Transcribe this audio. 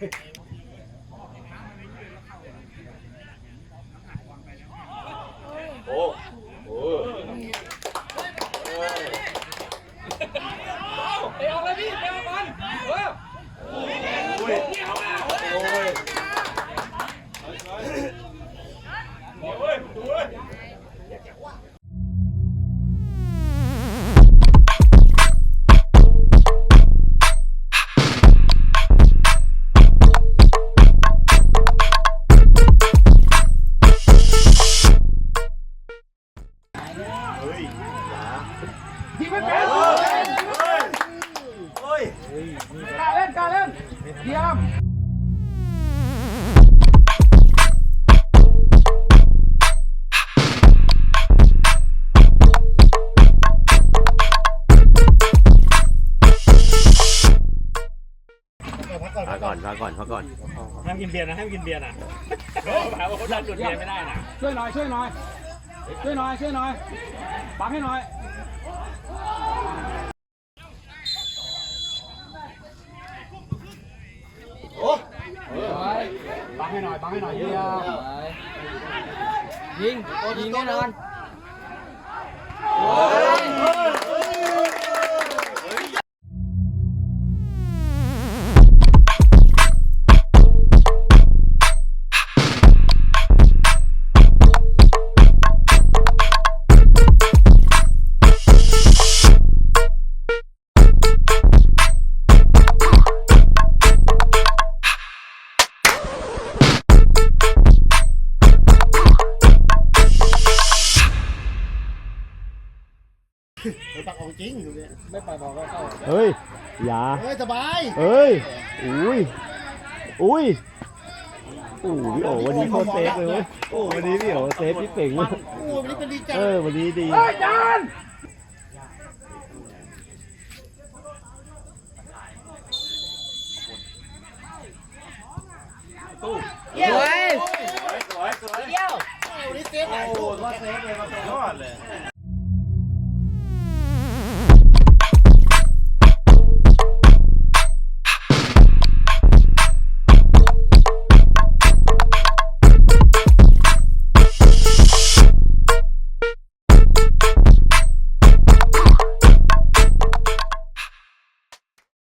โอ้โหเตะออกเลยพี่เตะออกก่อนเออ ยิงไม่เป็นโอ้ยกล้าเล่นกล้าเล่นเยี่ยมพักก่อนพักก่อนพักก่อน ห้ามกินเบียร์นะห้ามกินเบียร์นะหาว่าเขาดันจุดเบียร์ไม่ได้นะ ช่วยหน่อยช่วยหน่อย ช่วยหน่อยช่วยหน่อยปังให้หน่อยโอ้ปังให้หน่อยปังให้หน่อยเยี่ยมยิงยิงแน่นอน ตักของจริงอยู่เนี่ยเฮ้ย อย่า เฮ้ยสบายเฮ้ย อุ้ย อุ้ยโอ้พี่โอวันนี้โคตรเซฟเลยเว้ยโอ้วันนี้พี่โอเซฟพี่เป่งเลยโอ้วันนี้เป็นดีจังเออวันนี้ดี เฮ้ยจานสวยสวยสวยเดียววันนี้เซฟหลายลูกว่าเซฟเลยมาเซ